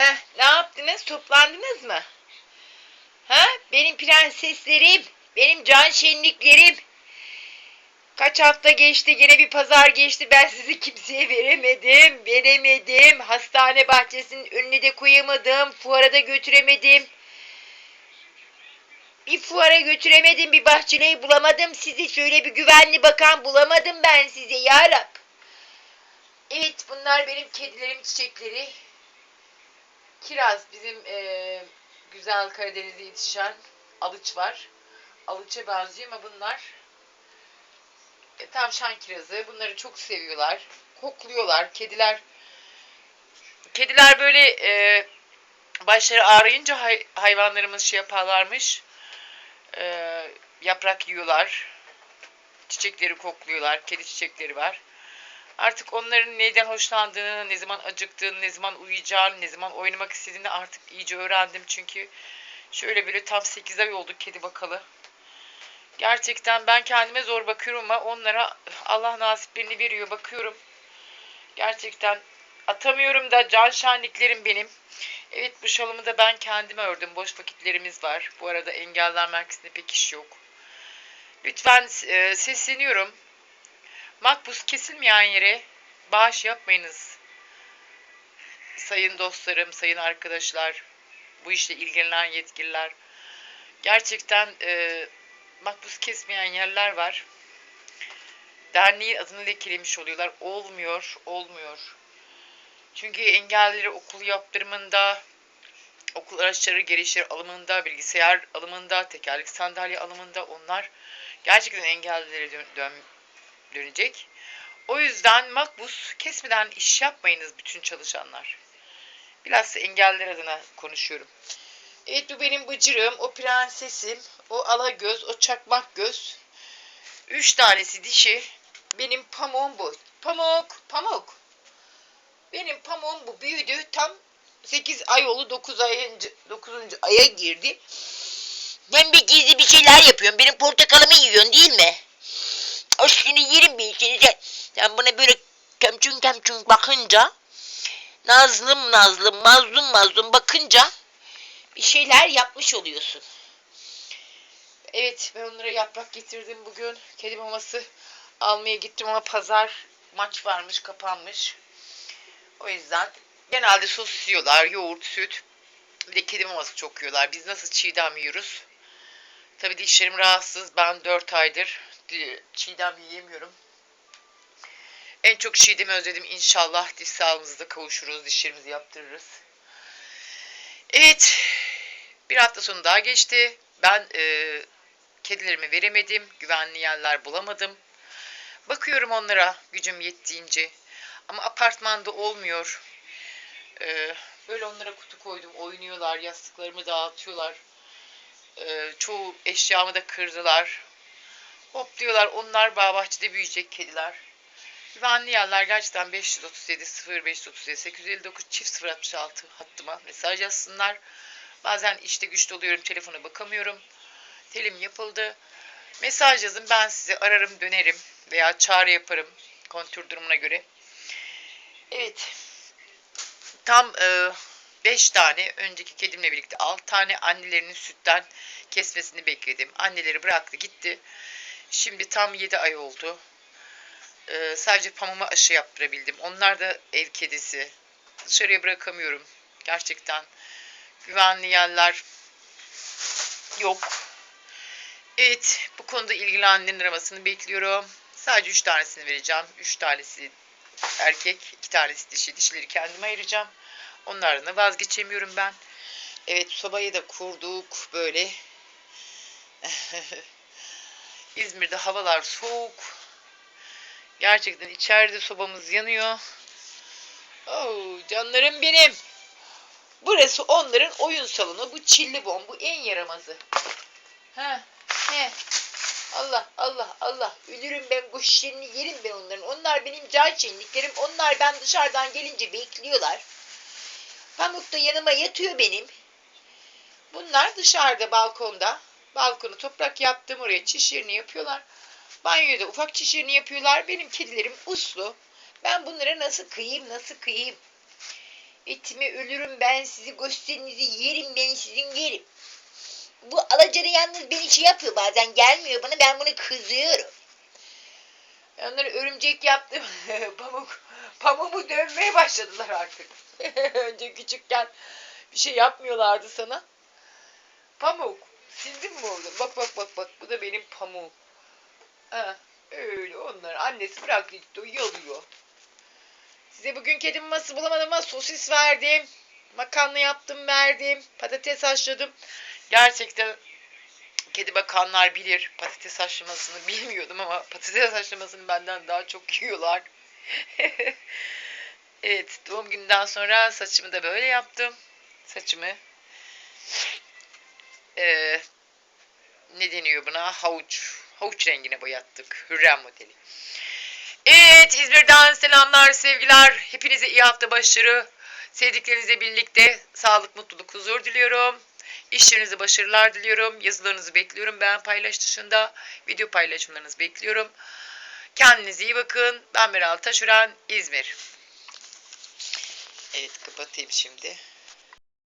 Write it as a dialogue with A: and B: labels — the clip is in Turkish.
A: Heh, ne yaptınız? Toplandınız mı? Ha? Benim prenseslerim, benim can şenliklerim. Kaç hafta geçti, gene bir pazar geçti. Ben sizi kimseye veremedim, veremedim. Hastane bahçesinin önüne de koyamadım, fuara da götüremedim. Bir fuara götüremedim, bir bahçeyi bulamadım sizi. Şöyle bir güvenli bakan bulamadım ben size yarab. Evet, bunlar benim kedilerim, çiçekleri. Kiraz bizim eee, güzel Karadeniz'de yetişen alıç var. Alıça benziyor ama bunlar e, tavşan kirazı. Bunları çok seviyorlar. Kokluyorlar. Kediler kediler böyle e, başları ağrıyınca hay- hayvanlarımız şey yaparlarmış. E, yaprak yiyorlar. Çiçekleri kokluyorlar. Kedi çiçekleri var. Artık onların neyden hoşlandığını, ne zaman acıktığını, ne zaman uyuyacağını, ne zaman oynamak istediğini artık iyice öğrendim. Çünkü şöyle böyle tam 8 ay oldu kedi bakalı. Gerçekten ben kendime zor bakıyorum ama onlara Allah nasiplerini veriyor bakıyorum. Gerçekten atamıyorum da can şenliklerim benim. Evet bu şalımı da ben kendime ördüm. Boş vakitlerimiz var. Bu arada engeller merkezinde pek iş yok. Lütfen e, sesleniyorum. Makbuz kesilmeyen yere bağış yapmayınız. Sayın dostlarım, sayın arkadaşlar, bu işle ilgilenen yetkililer. Gerçekten e, makbuz kesmeyen yerler var. Derneğin adını lekelemiş oluyorlar. Olmuyor, olmuyor. Çünkü engellileri okul yaptırımında, okul araçları gelişleri alımında, bilgisayar alımında, tekerlek sandalye alımında onlar gerçekten engellilere dön, dön, dönecek. O yüzden makbuz kesmeden iş yapmayınız bütün çalışanlar. Bilhassa engelliler adına konuşuyorum. Evet bu benim bıcırığım, o prensesim, o alagöz, o çakmak göz. Üç tanesi dişi. Benim pamuğum bu. Pamuk, pamuk. Benim pamuğum bu büyüdü. Tam 8 ay oldu 9 ayıncı, 9. aya girdi. Ben bir gizli bir şeyler yapıyorum. Benim portakalımı yiyorsun değil mi? Aşkını yerim bir ikinize. Sen buna böyle temçün temçün bakınca nazlım nazlım mazlum mazlum bakınca bir şeyler yapmış oluyorsun. Evet ben onlara yaprak getirdim bugün. Kedi maması almaya gittim ama pazar maç varmış kapanmış. O yüzden genelde sos yiyorlar yoğurt süt. Bir de kedi maması çok yiyorlar. Biz nasıl çiğdem yiyoruz? Tabii dişlerim rahatsız. Ben 4 aydır di- çiğdem yiyemiyorum. En çok çiğdemi özledim. İnşallah diş sağlığımızda kavuşuruz. Dişlerimizi yaptırırız. Evet. Bir hafta sonu daha geçti. Ben e, kedilerimi veremedim. Güvenli yerler bulamadım. Bakıyorum onlara gücüm yettiğince. Ama apartmanda olmuyor. E, böyle onlara kutu koydum. Oynuyorlar. Yastıklarımı dağıtıyorlar. E, çoğu eşyamı da kırdılar. Hopluyorlar. Onlar bağ bahçede büyüyecek kediler. Güvenli yerler gerçekten 537 0537 859 çift 066 hattıma mesaj yazsınlar. Bazen işte güçlü oluyorum telefona bakamıyorum. Telim yapıldı. Mesaj yazın ben size ararım dönerim veya çağrı yaparım kontür durumuna göre. Evet. Tam 5 tane önceki kedimle birlikte 6 tane annelerinin sütten kesmesini bekledim. Anneleri bıraktı gitti. Şimdi tam 7 ay oldu. Ee, sadece pamuğuma aşı yaptırabildim. Onlar da ev kedisi. Dışarıya bırakamıyorum. Gerçekten güvenli yerler yok. Evet, bu konuda ilgili annenin aramasını bekliyorum. Sadece 3 tanesini vereceğim. 3 tanesi erkek, 2 tanesi dişi. Dişileri kendime ayıracağım. Onlardan da vazgeçemiyorum ben. Evet, sobayı da kurduk böyle. İzmir'de havalar soğuk. Gerçekten içeride sobamız yanıyor. Oo, canlarım benim. Burası onların oyun salonu. Bu çilli bom. Bu en yaramazı. Ha, he. Allah Allah Allah. Ölürüm ben kuşlarını yerim ben onların. Onlar benim can şenliklerim. Onlar ben dışarıdan gelince bekliyorlar. Pamuk da yanıma yatıyor benim. Bunlar dışarıda balkonda. Balkonu toprak yaptım oraya çişlerini yapıyorlar. Banyoda ufak çişlerini yapıyorlar. Benim kedilerim uslu. Ben bunlara nasıl kıyayım, nasıl kıyayım? Etime ölürüm ben sizi gösterinizi yerim ben sizin yerim. Bu alacanı yalnız beni şey yapıyor bazen gelmiyor bana ben bunu kızıyorum. Onları örümcek yaptım. Pamuk, pamuğumu dövmeye başladılar artık. Önce küçükken bir şey yapmıyorlardı sana. Pamuk. Sildin mi orada? Bak bak bak bak. Bu da benim pamuğum. Ha, öyle onlar. Annesi bırak gitti. Yalıyor. Size bugün kedi maması bulamadım ama sosis verdim. Makarna yaptım verdim. Patates haşladım. Gerçekten kedi bakanlar bilir. Patates haşlamasını bilmiyordum ama patates haşlamasını benden daha çok yiyorlar. evet doğum günden sonra saçımı da böyle yaptım. Saçımı eee, ne deniyor buna? Havuç. Havuç rengine boyattık. Hürrem modeli. Evet İzmir'den selamlar sevgiler. Hepinize iyi hafta başları. Sevdiklerinizle birlikte sağlık, mutluluk, huzur diliyorum. İş yerinize başarılar diliyorum. Yazılarınızı bekliyorum. Ben paylaş dışında video paylaşımlarınızı bekliyorum. Kendinize iyi bakın. Ben Meral Taşuran, İzmir. Evet kapatayım şimdi.